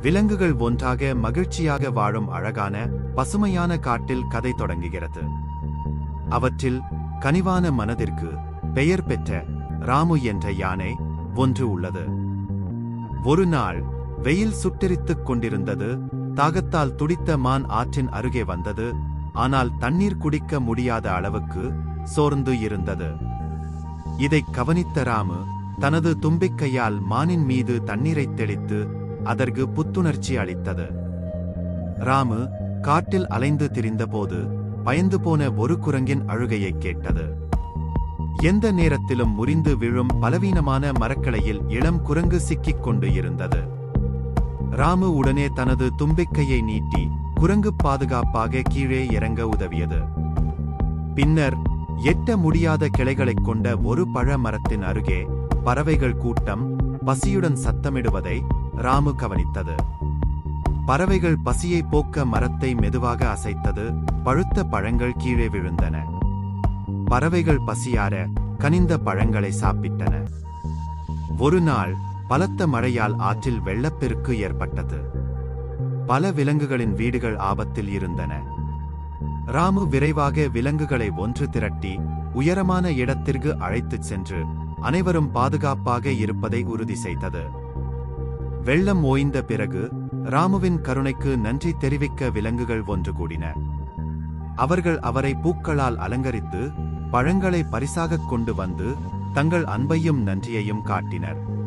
விலங்குகள் ஒன்றாக மகிழ்ச்சியாக வாழும் அழகான பசுமையான காட்டில் கதை தொடங்குகிறது. அவற்றில் கனிவான மனதிற்கு பெயர் பெற்ற ராமு என்ற யானை ஒன்று உள்ளது. ஒரு நாள் வெயில் சுட்டெரித்துக் கொண்டிருந்தது. தாகத்தால் துடித்த மான் ஆற்றின் அருகே வந்தது. ஆனால் தண்ணீர் குடிக்க முடியாத அளவுக்கு சோர்ந்து இருந்தது. இதைக் கவனித்த ராமு தனது தும்பிக்கையால் மானின் மீது தண்ணீரைத் தெளித்து அதற்கு புத்துணர்ச்சி அளித்தது. ராமு காட்டில் அலைந்து திரிந்தபோது பயந்து போன ஒரு குரங்கின் அழுகையைக் கேட்டது. எந்த நேரத்திலும் முறிந்து விழும் பலவீனமான மரக்கலையில் இளம் குரங்கு சிக்கிக் கொண்டு இருந்தது. ராமு உடனே தனது தும்பிக்கையை நீட்டி குரங்கு பாதுகாப்பாக கீழே இறங்க உதவியது. பின்னர் எட்ட முடியாத கிளைகளைக் கொண்ட ஒரு பழ மரத்தின் அருகே பறவைகள் கூட்டம் பசியுடன் சத்தமிடுவதை ராமு கவனித்தது. பறவைகள் பசியை போக்க மரத்தை மெதுவாக அசைத்தது பழுத்த பழங்கள் கீழே விழுந்தன. பறவைகள் பசியார கனிந்த பழங்களை சாப்பிட்டன. ஒரு நாள் பலத்த மழையால் ஆற்றில் வெள்ளப்பெருக்கு ஏற்பட்டது. பல விலங்குகளின் வீடுகள் ஆபத்தில் இருந்தன. ராமு விரைவாக விலங்குகளை ஒன்று திரட்டி உயரமான இடத்திற்கு அழைத்துச் சென்று அனைவரும் பாதுகாப்பாக இருப்பதை உறுதி செய்தது. வெள்ளம் ஓய்ந்த பிறகு ராமுவின் கருணைக்கு நன்றி தெரிவிக்க விலங்குகள் ஒன்று கூடின. அவர்கள் அவரை பூக்களால் அலங்கரித்து பழங்களை பரிசாகக் கொண்டு வந்து தங்கள் அன்பையும் நன்றியையும் காட்டினர்.